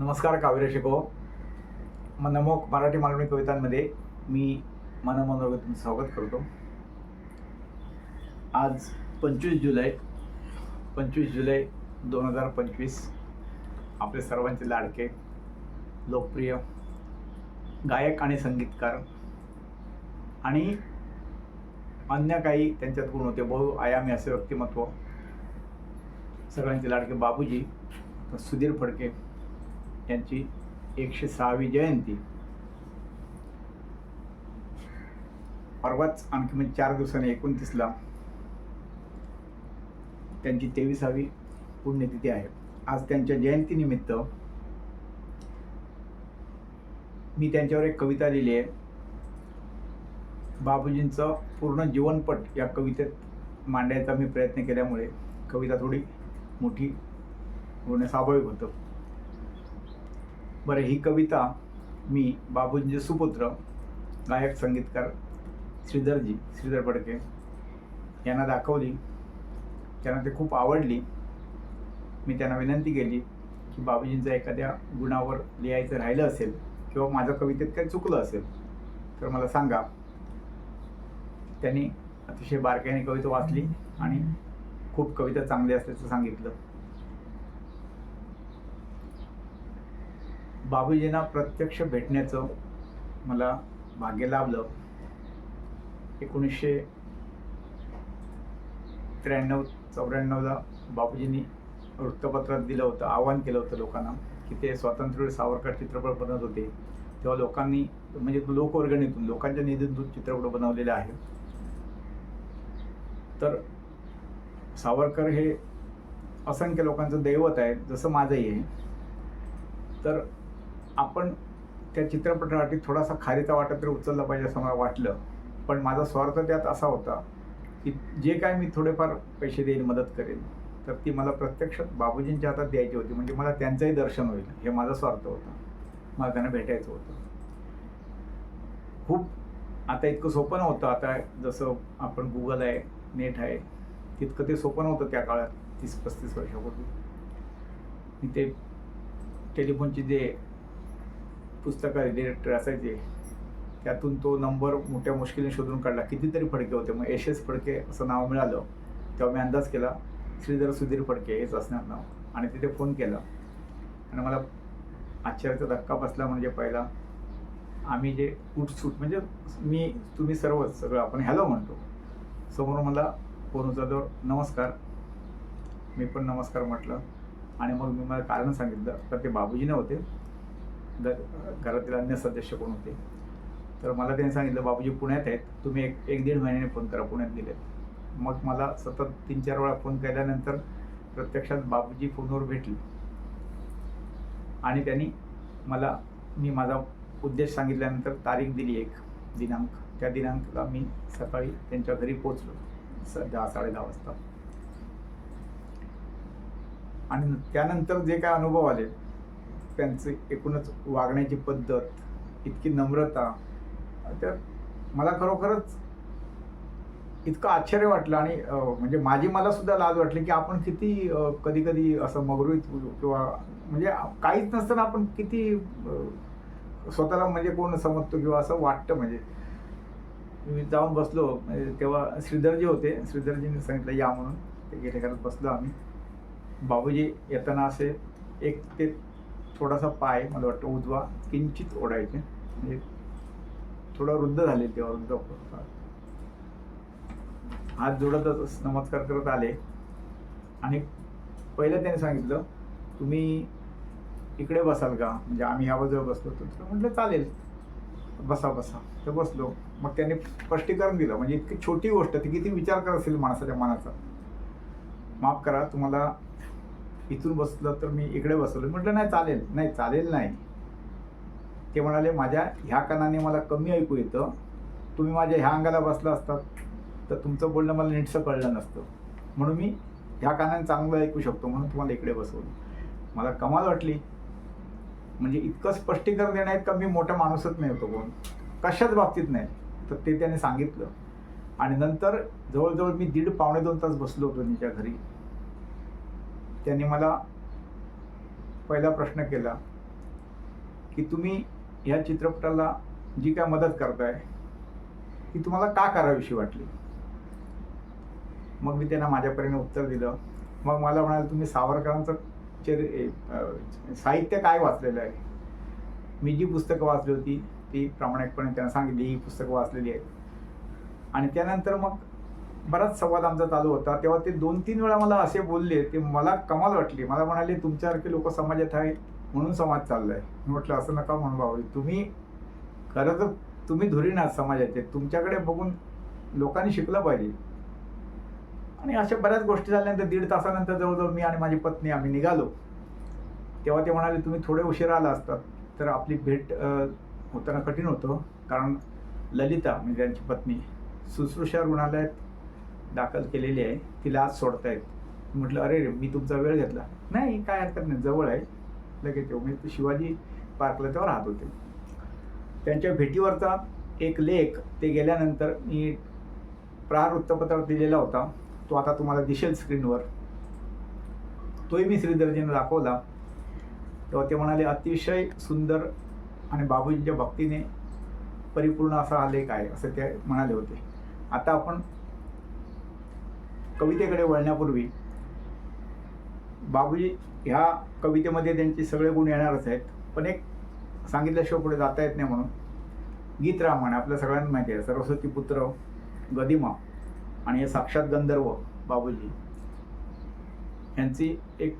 नमस्कार काव्य शिको हो. मनमोक मराठी मालवणी कवितांमध्ये मी मनमनोरंग तुमचं स्वागत करतो. आज पंचवीस जुलै पंचवीस जुलै दोन हजार पंचवीस. आपले सर्वांचे लाडके लोकप्रिय गायक आणि संगीतकार आणि अन्य काही त्यांच्यात गुण होते बहुआयामी असे व्यक्तिमत्व. सगळ्यांचे लाडके बाबूजी सुधीर फडके यांची एकशे सहावी जयंती. परवाच आणखी म्हणजे चार दिवसांनी एकोणतीसला त्यांची तेविसावी पुण्यतिथी आहे. आज त्यांच्या जयंतीनिमित्त मी त्यांच्यावर एक कविता लिहिली आहे. बाबूजींचं पूर्ण जीवनपट या कवितेत मांडायचा मी प्रयत्न केल्यामुळे कविता थोडी मोठी होणं स्वाभाविक होतं. बरं ही कविता मी बाबूंचे सुपुत्र गायक संगीतकार श्रीधरजी श्रीधर फडके यांना दाखवली. त्यांना ते खूप आवडली. मी त्यांना विनंती केली की बाबूजींचं एखाद्या गुणावर लिहायचं राहिलं असेल किंवा माझं कवितेत काही चुकलं असेल तर मला सांगा. त्यांनी अतिशय बारकाईने कविता वाचली आणि खूप कविता चांगली असल्याचं सांगितलं. बाबूजींना प्रत्यक्ष भेटण्याचं मला भाग्य लाभलं. एकोणीसशे त्र्याण्णव चौऱ्याण्णवला बाबूजींनी वृत्तपत्रात दिलं होतं आवाहन केलं होतं लोकांना की ते स्वातंत्र्यवीर सावरकर चित्रपट बनवत होते. तेव्हा लोकांनी म्हणजे लोकवर्गणीतून लोकांच्या निधीतून चित्रपट बनवलेले आहे तर सावरकर हे असंख्य लोकांचं दैवत आहे जसं माझंही आहे. तर आपण त्या चित्रपटासाठी थोडासा खारीचा वाटा तरी उचलला पाहिजे असं मला वाटलं. पण माझा स्वार्थ त्यात असा होता की जे काय मी थोडेफार पैसे देईल मदत करेन तर ती मला प्रत्यक्ष बाबूजींच्या हातात द्यायची होती. म्हणजे मला त्यांचंही दर्शन होईल. हे माझा स्वार्थ होता. मला त्यांना भेटायचं होतं. खूप आता इतकं सोपं नव्हतं. आता जसं आपण गुगल आहे नेट आहे तितकं ते सोपं नव्हतं त्या काळात तीस पस्तीस वर्षापूर्वी. मी ते टेलिफोनची जे पुस्तकं डिरेक्टर असायचे त्यातून तो नंबर मोठ्या मुश्किलीने शोधून काढला. कितीतरी फडके होते. मग एस एस फडके असं नाव मिळालं तेव्हा मी अंदाज केला श्रीधर सुधीर फडके हेच असणार नाव. आणि तिथे फोन केला. आणि मला आश्चर्याचा धक्का बसला म्हणजे पहिला आम्ही जे उठसूट म्हणजे मी तुम्ही सर्वच सगळं आपण हॅलो म्हणतो. समोर मला फोन उचलल्यावर नमस्कार. मी पण नमस्कार म्हटलं. आणि मग मी मला कारण सांगितलं तर ते बाबूजीने होते. घरातील अन्य सदस्य कोण होते? तर मला त्यांनी सांगितलं बाबूजी पुण्यात आहेत. तुम्ही एक एक दीड महिन्याने फोन करा पुण्यात गेलेत मग मला सतत तीन चार वेळा फोन केल्यानंतर प्रत्यक्षात बाबूजी फोनवर भेटले. आणि त्यांनी मला मी माझा उद्देश सांगितल्यानंतर तारीख दिली एक दिनांक. त्या दिनांकाला मी सकाळी त्यांच्या घरी पोचलो स दहा साडे दहा वाजता. आणि त्यानंतर जे काय अनुभव आले त्यांचं एकूणच वागण्याची पद्धत इतकी नम्रता तर मला खरोखरच इतकं आश्चर्य वाटलं आणि म्हणजे माझी मला सुद्धा लाज वाटली की आपण किती कधी कधी असं मगरूत किंवा म्हणजे काहीच नसताना आपण किती स्वतःला म्हणजे कोण समजतो किंवा असं वाटतं म्हणजे. मी जाऊन बसलो म्हणजे तेव्हा श्रीधरजी होते श्रीधरजींनी सांगितलं या म्हणून. ते गेले घरात बसलो आम्ही. बाबूजी येताना असे एक ते थोडासा पाय मला वाटतं उजवा किंचित ओढायचे. म्हणजे थोडं वृद्ध झाले तेव्हा वृद्ध हात जोडतच नमस्कार करत आले. आणि पहिलं त्याने सांगितलं तुम्ही इकडे बसाल का? म्हणजे आम्ही ह्या बाजूला बसलो तर म्हटलं चालेल. बसा बसा. तर बसलो. मग त्यांनी स्पष्टीकरण दिलं. म्हणजे इतकी छोटी गोष्ट ती किती विचार करत असेल माणसाच्या मनाचा. माफ करा तुम्हाला इथून बसलं तर मी इकडे बसलो. म्हटलं नाही चालेल. नाही चालेल नाही. ते म्हणाले माझ्या ह्या कानाने मला कमी ऐकू येतं. तुम्ही माझ्या ह्या अंगाला बसला असतात तर तुमचं बोलणं मला नीटसं कळलं नसतं. म्हणून मी ह्या कानाने चांगलं ऐकू शकतो म्हणून तुम्हाला इकडे बसवलं. मला कमाल वाटली. म्हणजे इतकं स्पष्टीकरण देण्यात का मी मोठा माणूसच नाही होतो कोण. कशाच बाबतीत नाही. तर ते त्याने सांगितलं. आणि नंतर जवळजवळ मी दीड पावणे दोन तास बसलो होतो त्यांच्या घरी. त्यांनी मला पहिला प्रश्न केला की तुम्ही ह्या चित्रपटाला जी काय मदत करताय ती तुम्हाला का करावीशी वाटली? मग मी त्यांना माझ्यापर्यंत उत्तर दिलं. मग मला म्हणाले तुम्ही सावरकरांचं चरि साहित्य काय वाचलेलं आहे? मी जी पुस्तकं वाचली होती ती प्रामाणिकपणे त्यांना सांगितली ही पुस्तकं वाचलेली आहेत. आणि त्यानंतर मग बराच संवाद आमचा चालू होता. तेव्हा ते दोन तीन वेळा मला असे बोलले ते मला कमाल वाटली. मला म्हणाले तुमच्यासारखे लोक समाजात आहेत म्हणून समाज चाललाय. मी म्हटलं असं नका म्हणून भाऊ तुम्ही खरं तर तुम्ही धुरीण आहात समाजाचे. तुमच्याकडे बघून लोकांनी शिकलं पाहिजे. आणि अशा बऱ्याच गोष्टी झाल्यानंतर दीड तासानंतर जवळजवळ मी आणि माझी पत्नी आम्ही निघालो. तेव्हा ते म्हणाले तुम्ही थोडे उशिरा आला असतात तर आपली भेट होताना कठीण होतं. कारण ललिता म्हणजे त्यांची पत्नी सुश्रुषा रुग्णालयात दाखल केलेली आहे तिला आज सोडतायत. म्हटलं अरे रे, मी तुमचा वेळ घेतला. नाही काय हरकत नाही जवळ आहे. लगेच येऊ. मी शिवाजी पार्कला तेव्हा राहत होते. त्यांच्या भेटीवरचा एक लेख ते गेल्यानंतर मी प्रार वृत्तपत्रात दिलेला होता. तो आता तुम्हाला दिसेल स्क्रीनवर. तोही मी श्रीधरजीने दाखवला. तेव्हा ते म्हणाले अतिशय सुंदर आणि बाबूजींच्या भक्तीने परिपूर्ण असा हा लेख आहे असं ते म्हणाले होते. आता आपण कवितेकडे वळण्यापूर्वी बाबूजी ह्या कवितेमध्ये त्यांचे सगळे गुण येणारच आहेत. पण एक सांगितल्याशिवाय पुढे जाता येत नाही म्हणून. गीत रामायण आपल्या सगळ्यांना माहिती आहे. सरस्वती पुत्र गदिमा आणि हे साक्षात गंधर्व बाबूजी यांची एक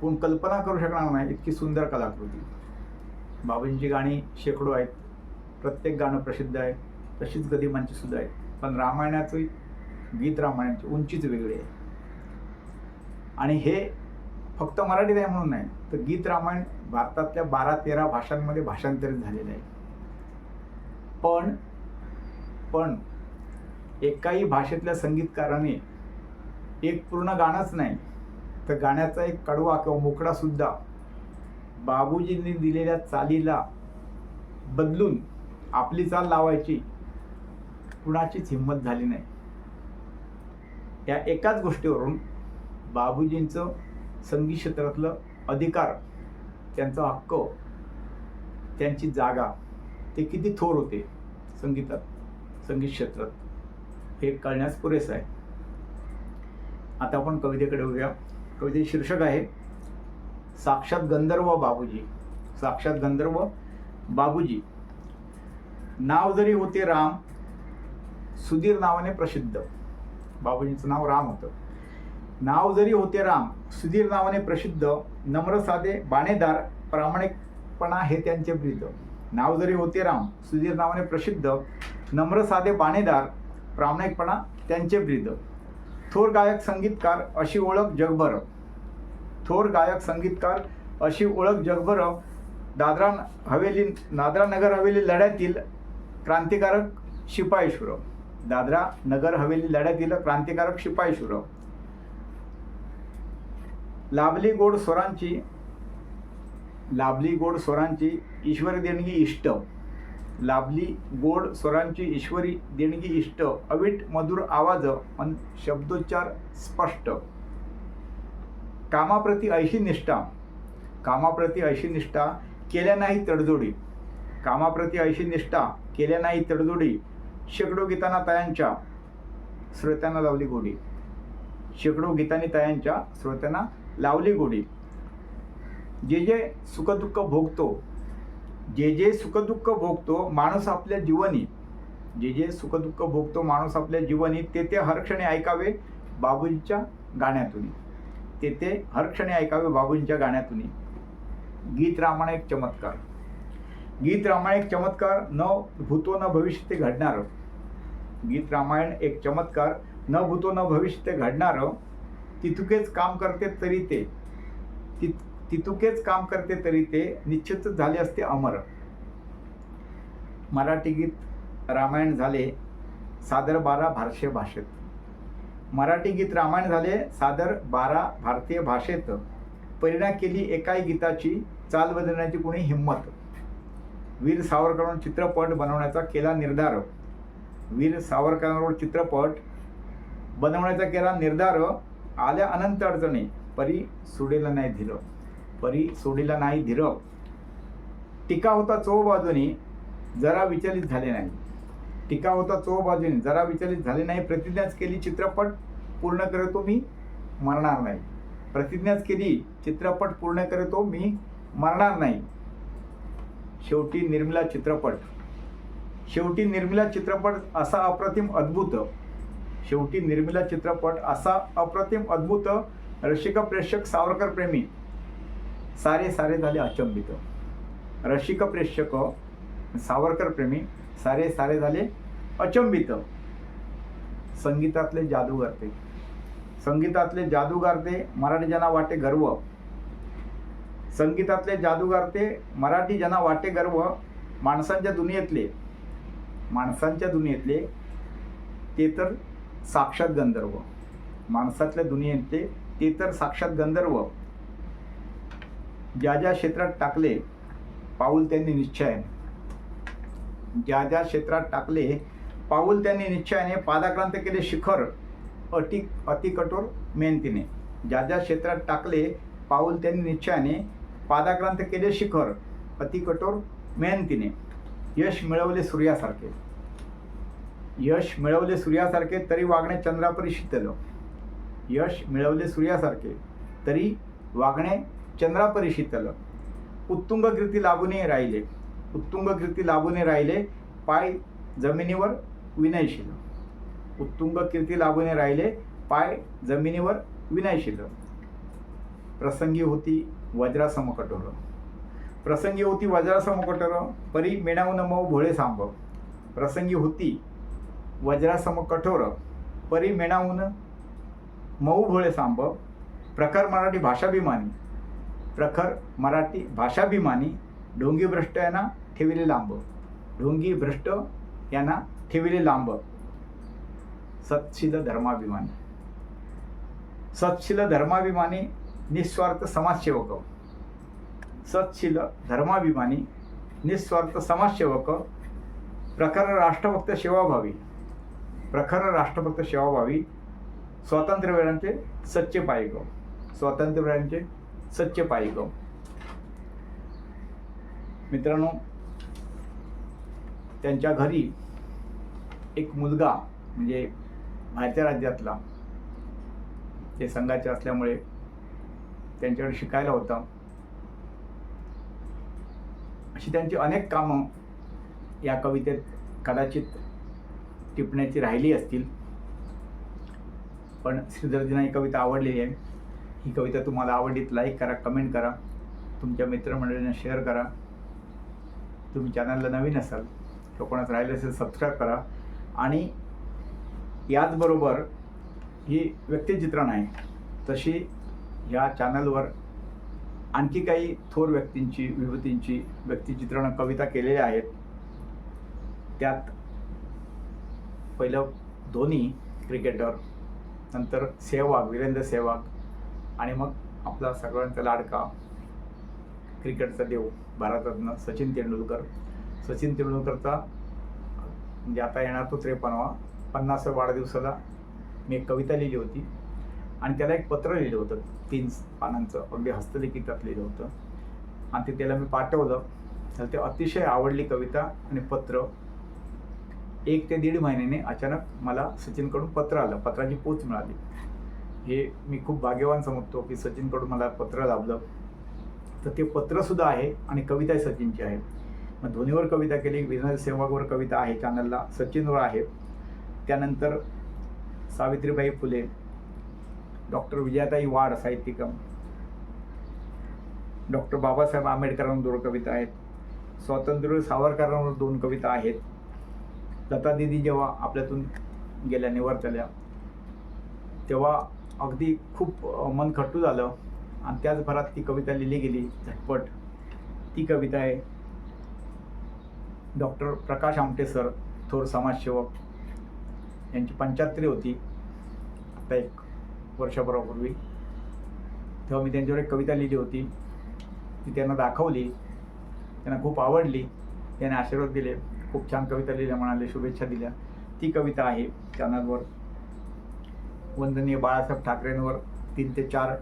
कोण कल्पना करू शकणार नाही इतकी सुंदर कलाकृती. बाबूजींची गाणी शेकडो आहेत. प्रत्येक गाणं प्रसिद्ध आहे. तशीच गदिमांची सुद्धा आहेत. पण रामायणाची गीत रामायणाची उंचीच वेगळी आहे. आणि हे फक्त मराठीत आहे म्हणून नाही तर गीत रामायण भारतातल्या बारा तेरा भाषांमध्ये भाषांतरित झालेलं आहे. पण पण एकाही भाषेतल्या संगीतकाराने एक पूर्ण गाणंच नाही तर गाण्याचा एक कडवा किंवा मोकडासुद्धा बाबूजींनी दिलेल्या चालीला बदलून आपली चाल लावायची कुणाचीच हिंमत झाली नाही. या एकाच गोष्टीवरून बाबूजींचं संगीत क्षेत्रातलं अधिकार त्यांचा हक्क त्यांची जागा ते किती थोर होते संगीतात संगीत क्षेत्रात हे कळण्यास पुरेसं आहे. आता आपण कवितेकडे होऊया कविते शीर्षक आहे साक्षात गंधर्व बाबूजी. साक्षात गंधर्व बाबूजी. नाव जरी होते राम सुधीर नावाने प्रसिद्ध. बाबूजींचं नाव राम होतं. नाव जरी होते राम सुधीर नावाने प्रसिद्ध नम्र साधे बाणेदार प्रामाणिकपणा हे त्यांचे ब्रीद. नाव जरी होते राम सुधीर नावाने प्रसिद्ध नम्र साधे बाणेदार प्रामाणिकपणा त्यांचे ब्रीद. थोर गायक संगीतकार अशी ओळख जगभर. थोर गायक संगीतकार अशी ओळख जगभर. दादरा हवेली दादरा नगर हवेली लढ्यातील क्रांतिकारक शिपाईश्वर. दादरा नगर हवेली लढ्यातील क्रांतिकारक शिपाई शिपाईशुर लाभली गोड स्वरांची लाभली गोड स्वरांची ईश्वरी देणगी इष्ट. लाभली गोड स्वरांची ईश्वरी देणगी इष्ट. अवीट मधुर आवाज अन शब्दोच्चार स्पष्ट. कामाप्रती ऐशी निष्ठा. कामाप्रती ऐशी निष्ठा केल्या नाही तडजोडी. कामाप्रती ऐशी निष्ठा केल्या नाही तडजोडी. शेकडो गीताना तयांच्या श्रोत्यांना लावली गोडी. शेकडो गीतानी तयांच्या श्रोत्यांना लावली गोडी. जे जे सुखदुःख भोगतो जे जे सुखदुःख भोगतो माणूस आपल्या जीवनी जे जे सुखदुःख भोगतो माणूस आपल्या जीवनी ते ते हरक्षणे ऐकावे बाबूंच्या गाण्यातून. ते ते हरक्षणे ऐकावे बाबूंच्या गाण्यातून. गीत रामायण एक चमत्कार. गीत रामायण एक चमत्कार न भूतो न भविष्य ते घडणारं. गीत रामायण एक चमत्कार न भूतो न भविष्य ते घडणारं तितुकेच काम करते तरी ते. ति तितुकेच काम करते तरी ते निश्चितच झाले असते अमर. मराठी गीत रामायण झाले सादर बारा भारतीय भाषेत. मराठी गीत रामायण झाले सादर बारा भारतीय भाषेत. परिणा केली एकाही गीताची चाल बदलण्याची कोणी हिंमत. वीर सावरकरांवर चित्रपट बनवण्याचा केला निर्धार. वीर सावरकरांवर चित्रपट बनवण्याचा केला निर्धार आल्या अनंत अडचणी. परी सोडीला नाही धीर परी सोडीला नाही धीर टीका होता चो बाजूनी जरा विचलित झाले नाही. टीका होता चो बाजूने जरा विचलित झाले नाही. प्रतिज्ञाच केली चित्रपट पूर्ण करतो मी मरणार नाही. प्रतिज्ञाच केली चित्रपट पूर्ण करतो मी मरणार नाही. शेवटी निर्मिला चित्रपट. शेवटी निर्मिला चित्रपट असा अप्रतिम अद्भुत. शेवटी निर्मिला चित्रपट असा अप्रतिम अद्भुत. रसिक प्रेक्षक सावरकर प्रेमी. सारे सारे झाले अचंबित. रसिक प्रेक्षक सावरकर प्रेमी सारे सारे झाले अचंबित. संगीतातले जादूगार ते. संगीतातले जादूगार ते मराठी जना वाटे गर्व. संगीतातले जादूगार ते मराठी जना वाटे गर्व माणसांच्या दुनियेतले. माणसांच्या दुनियेतले ते तर साक्षात गंधर्व. माणसातल्या दुनियेतले ते तर साक्षात गंधर्व. ज्या ज्या क्षेत्रात टाकले पाऊल त्यांनी निश्चयाने ज्या ज्या क्षेत्रात टाकले पाऊल त्यांनी निश्चयाने पादाक्रांत केले शिखर अति अतिकठोर मेहनतीने. ज्या ज्या क्षेत्रात टाकले पाऊल त्यांनी निश्चयाने पादाक्रांत केले शिखर अतिकठोर मेहनतीने. यश मिळवले सूर्यासारखे. यश मिळवले सूर्यासारखे तरी वागणे चंद्रापरी शीतल. यश मिळवले सूर्यासारखे तरी वागणे चंद्रापरी शीतल. उत्तुंग कीर्ती लाभूनही राहिले. उत्तुंग कीर्ती लाभूनही राहिले. पाय जमिनीवर विनयशील उत्तुंग कीर्ती लाभूनही राहिले. पाय जमिनीवर विनयशील प्रसंगी होती वज्रासम कठोर प्रसंगी होती वज्रासम कठोर परी मेणाव मऊ भोळे सांब प्रसंगी होती वज्रासम कठोर परी मेणावून मऊ भोळे सांब प्रखर मराठी भाषाभिमानी प्रखर मराठी भाषाभिमानी ढोंगी भ्रष्ट यांना ठेविले लांब. ढोंगी भ्रष्ट यांना ठेविले लांब. सत्शील धर्माभिमानी. सत्शील धर्माभिमानी निस्वार्थ समाजसेवक. सत्शील धर्माभिमानी निस्वार्थ समाजसेवक प्रखर राष्ट्रभक्त सेवाभावी प्रखर राष्ट्रभक्त सेवाभावी स्वातंत्र्यवीरांचे सच्चे पायक स्वातंत्र्यवीरांचे सच्चे पायक मित्रांनो त्यांच्या घरी एक मुलगा म्हणजे भारतीय राज्यातला ते संघाचे असल्यामुळे त्यांच्याकडे शिकायला होता. अशी त्यांची अनेक कामं या कवितेत कदाचित टिपण्याची राहिली असतील. पण श्रीधरजींना ही कविता आवडलेली आहे. ही कविता तुम्हाला आवडली लाईक करा कमेंट करा. तुमच्या मित्रमंडळींना शेअर करा. तुम्ही चॅनलला नवीन असाल कोणाच राहिलं असेल सबस्क्राईब करा. आणि याचबरोबर ही व्यक्तिचित्रण आहे. तशी ह्या चॅनलवर आणखी काही थोर व्यक्तींची विभूतींची व्यक्तिचित्रण कविता केलेल्या आहेत. त्यात पहिलं धोनी क्रिकेटर नंतर सेहवाग वीरेंद्र सेहवाग आणि मग आपला सगळ्यांचा लाडका क्रिकेटचा देव भारतरत्न सचिन तेंडुलकर. सचिन तेंडुलकरचा म्हणजे आता येणार तो त्रेपन्नवा. पन्नास वाढदिवसाला मी एक कविता लिहिली होती. आणि त्याला एक पत्र लिहिलं होतं तीन पानांचं अगदी हस्तलिखितात लिहिलं होतं. आणि ते त्याला मी पाठवलं. तर ते अतिशय आवडली कविता आणि पत्र. एक ते दीड महिन्याने अचानक मला सचिनकडून पत्र आलं पत्राची पोच मिळाली. हे मी खूप भाग्यवान समजतो की सचिनकडून मला पत्र लाभलं. तर ते पत्रसुद्धा आहे आणि कविता सचिनची आहे. मग धोनीवर कविता केली विनोद सेवागवर कविता आहे चॅनलला सचिनवर आहे. त्यानंतर सावित्रीबाई फुले डॉक्टर विजयाताई वाड साहित्यिकम डॉक्टर बाबासाहेब आंबेडकरांवर दोन कविता आहेत. स्वातंत्र्य सावरकरांवर दोन कविता आहेत. लता दिदी जेव्हा आपल्यातून गेल्या निवर्तल्या तेव्हा अगदी खूप मन खट्टू झालं. आणि त्याच भरात ती कविता लिहिली गेली झटपट. ती कविता आहे डॉक्टर प्रकाश आमटे सर थोर समाजसेवक. यांची पंच्याहत्तरी होती. आता एक वर्षभरापूर्वी. तेव्हा मी त्यांच्यावर एक कविता लिहिली होती. ती त्यांना दाखवली. त्यांना खूप आवडली. त्याने आशीर्वाद दिले. खूप छान कविता लिहिल्या म्हणाले शुभेच्छा दिल्या. ती कविता आहे चॅनलवर. वंदनीय बाळासाहेब ठाकरेंवर तीन ते चार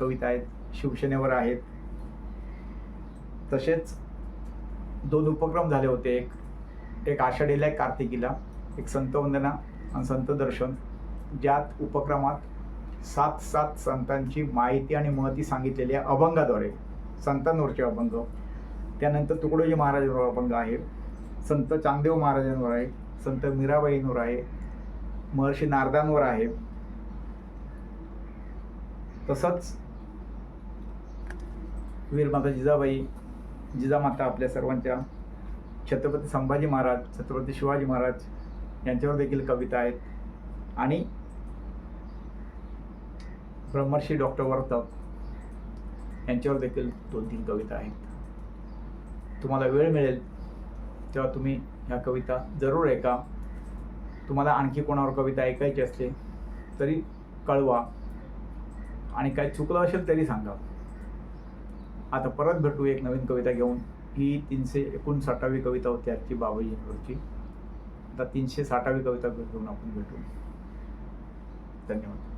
कविता आहेत. शिवसेनेवर आहेत. तसेच दोन उपक्रम झाले होते. एक एक आषाढीला एक कार्तिकीला एक संत वंदना आणि संत दर्शन. ज्यात उपक्रमात सात सात संतांची माहिती आणि महती सांगितलेली आहे अभंगाद्वारे. संतांवरचे अभंग. त्यानंतर तुकडोजी महाराजांवर अभंग आहे. संत चांगदेव महाराजांवर आहे. संत मीराबाईंवर आहे. महर्षी नारदांवर आहे. तसंच वीरमाता जिजाबाई जिजामाता आपल्या सर्वांच्या छत्रपती संभाजी महाराज छत्रपती शिवाजी महाराज यांच्यावर देखील कविता आहेत. आणि ब्रह्मर्षी डॉक्टर वर्तक यांच्यावर देखील दोन तीन कविता आहेत. तुम्हाला वेळ मिळेल तेव्हा तुम्ही ह्या कविता जरूर ऐका. तुम्हाला आणखी कोणावर कविता ऐकायची असली तरी कळवा आणि काय चुकलं असेल तरी सांगा. आता परत भेटू एक नवीन कविता घेऊन. ही तीनशे एकोणसाठावी कविता होती आजची बाबाजींवरची आता तीनशे साठावी कविता घेऊन आपण भेटू. धन्यवाद.